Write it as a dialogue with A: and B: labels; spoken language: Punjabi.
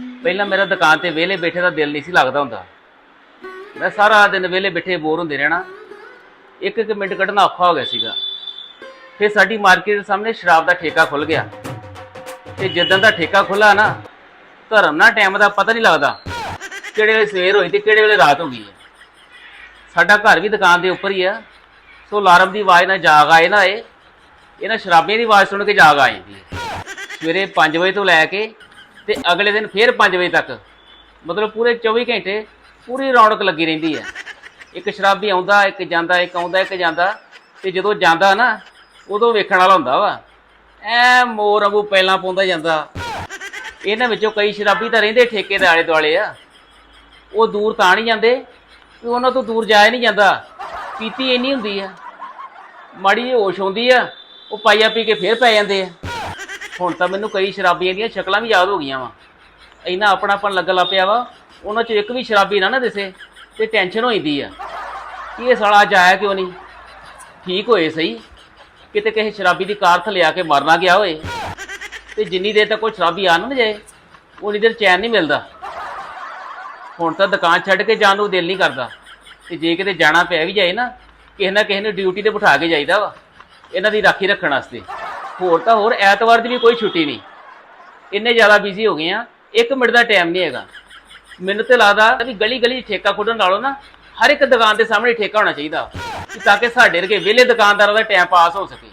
A: ਪਹਿਲਾਂ ਮੇਰਾ ਦੁਕਾਨ ਤੇ ਵਿਹਲੇ ਬੈਠੇ ਦਾ ਦਿਲ ਨਹੀਂ ਸੀ ਲੱਗਦਾ ਹੁੰਦਾ। ਮੈਂ ਸਾਰਾ ਦਿਨ ਵਿਹਲੇ ਬੈਠੇ ਬੋਰ ਹੁੰਦੇ ਰਹਿਣਾ। ਇੱਕ ਇੱਕ ਮਿੰਟ ਕੱਢਣਾ ਔਖਾ ਹੋ ਗਿਆ ਸੀਗਾ। ਫਿਰ ਸਾਡੀ ਮਾਰਕੀਟ ਦੇ ਸਾਹਮਣੇ ਸ਼ਰਾਬ ਦਾ ਠੇਕਾ ਖੁੱਲ ਗਿਆ। ਤੇ ਜਦੋਂ ਦਾ ਠੇਕਾ ਖੁੱਲਾ ਨਾ, ਧਰਮ ਨਾਲ ਟਾਈਮ ਦਾ ਪਤਾ ਨਹੀਂ ਲੱਗਦਾ ਕਿਹੜੇ ਵੇਲੇ ਸਵੇਰ ਹੋਈ ਤੇ ਕਿਹੜੇ ਵੇਲੇ ਰਾਤ ਹੋ ਗਈ ਹੈ। ਸਾਡਾ ਘਰ ਵੀ ਦੁਕਾਨ ਦੇ ਉੱਪਰ ਹੀ ਆ। ਸੋ ਅਲਾਰਮ ਦੀ ਆਵਾਜ਼ ਨਾਲ ਜਾਗ ਆਏ ਨਾ ਇਹ। ਇਹਨਾਂ ਸ਼ਰਾਬੀਆਂ ਦੀ ਆਵਾਜ਼ ਸੁਣ ਕੇ ਜਾਗ ਆ ਜਾਂਦੀ ਹੈ। ਸਵੇਰੇ 5 ਵਜੇ ਤੋਂ ਲੈ ਕੇ ਤੇ ਅਗਲੇ ਦਿਨ ਫੇਰ 5 ਵਜੇ ਤੱਕ। ਮਤਲਬ ਪੂਰੇ 24 ਘੰਟੇ ਪੂਰੀ ਰੌਣਕ ਲੱਗੀ ਰਹਿੰਦੀ ਹੈ। ਇੱਕ ਸ਼ਰਾਬੀ ਆਉਂਦਾ, ਇੱਕ ਜਾਂਦਾ, ਇੱਕ ਆਉਂਦਾ, ਇੱਕ ਜਾਂਦਾ ਤੇ ਜਦੋਂ ਜਾਂਦਾ ਨਾ, ਉਦੋਂ ਵੇਖਣ ਵਾਲਾ ਹੁੰਦਾ ਵਾ। ਐ ਮੋਰ ਵਾਂਗੂ ਪਹਿਲਾਂ ਪਾਉਂਦਾ ਜਾਂਦਾ। ਇਹਨਾਂ ਵਿੱਚੋਂ ਕਈ ਸ਼ਰਾਬੀ ਤਾਂ ਰਹਿੰਦੇ ਠੇਕੇ ਦੇ ਆਲੇ ਦੁਆਲੇ ਆ। ਉਹ ਦੂਰ ਤਾਂ ਨਹੀਂ ਜਾਂਦੇ ਕਿ ਉਹਨਾਂ ਤੋਂ ਦੂਰ ਜਾਇਆ ਨਹੀਂ ਜਾਂਦਾ। ਪੀਤੀ ਇੰਨੀ ਹੁੰਦੀ ਆ। ਮਾੜੀ ਜਿਹੀ ਹੋਸ਼ ਹੁੰਦੀ ਆ, ਉਹ ਪਾਈਆ ਪੀ ਕੇ ਫੇਰ ਪੈ ਜਾਂਦੇ ਆ। ਹੁਣ ਤਾਂ ਮੈਨੂੰ ਕਈ ਸ਼ਰਾਬੀਆਂ ਦੀਆਂ ਸ਼ਕਲਾਂ ਵੀ ਯਾਦ ਹੋ ਗਈਆਂ ਵਾ। ਇੰਨਾ ਆਪਣਾਪਨ ਲੱਗਣ ਲੱਗ ਪਿਆ ਵਾ, ਉਹਨਾਂ 'ਚ ਇੱਕ ਵੀ ਸ਼ਰਾਬੀ ਨਾ ਨਾ ਦਿਸੇ ਤੇ ਟੈਨਸ਼ਨ ਹੋ ਆ। ਕਿ ਇਹ ਸਾਲਾ ਅੱਜ ਆਇਆ ਕਿਉਂ ਨਹੀਂ? ਠੀਕ ਹੋਏ ਸਹੀ। ਕਿਤੇ ਕਿਸੇ ਸ਼ਰਾਬੀ ਦੀ ਕਾਰ ਥੱਲੇ ਆ ਕੇ ਮਰਨਾ ਗਿਆ ਹੋਏ। ਤੇ ਜਿੰਨੀ ਦੇਰ ਤੱਕ ਕੋਈ ਸ਼ਰਾਬੀ ਆ ਨਾ ਜਾਏ, ਉਨੀ ਦੇਰ ਚੈਨ ਨਹੀਂ ਮਿਲਦਾ। ਹੁਣ ਤਾਂ ਦੁਕਾਨ ਛੱਡ ਕੇ ਜਾਣ ਨੂੰ ਦਿਲ ਨਹੀਂ ਕਰਦਾ। ਤੇ ਜੇ ਕਿਤੇ ਜਾਣਾ ਪਿਆ ਵੀ ਜਾਏ ਨਾ, ਕਿਸੇ ਨਾ ਕਿਸੇ ਨੂੰ ਡਿਊਟੀ ਤੇ ਬਿਠਾ ਕੇ ਜਾਈਦਾ ਵਾ। ਇਹਨਾਂ ਦੀ ਰਾਖੀ ਰੱਖਣ ਵਾਸਤੇ। ਹੋਰ ਤਾਂ ਹੋਰ ਐਤਵਾਰ ਦੀ ਵੀ ਕੋਈ ਛੁੱਟੀ ਨਹੀਂ। ਇੰਨੇ ਜ਼ਿਆਦਾ ਬਿਜ਼ੀ ਹੋ ਗਏ ਆ। ਇੱਕ ਮਿੰਟ ਦਾ ਟਾਈਮ ਨਹੀਂ ਹੈਗਾ। ਮੈਨੂੰ ਤੇ ਲੱਗਦਾ ਵੀ ਗਲੀ ਗਲੀ 'ਚ ਠੇਕਾ ਖੋਲਣ ਨਾਲੋਂ ਨਾ ਹਰ ਇੱਕ ਦੁਕਾਨ ਦੇ ਸਾਹਮਣੇ ਠੇਕਾ ਹੋਣਾ ਚਾਹੀਦਾ। ਤਾਂ ਕਿ ਸਾਡੇ ਵਰਗੇ ਵਿਹਲੇ ਦੁਕਾਨਦਾਰਾਂ ਦਾ ਟਾਈਮ ਪਾਸ ਹੋ ਸਕੇ।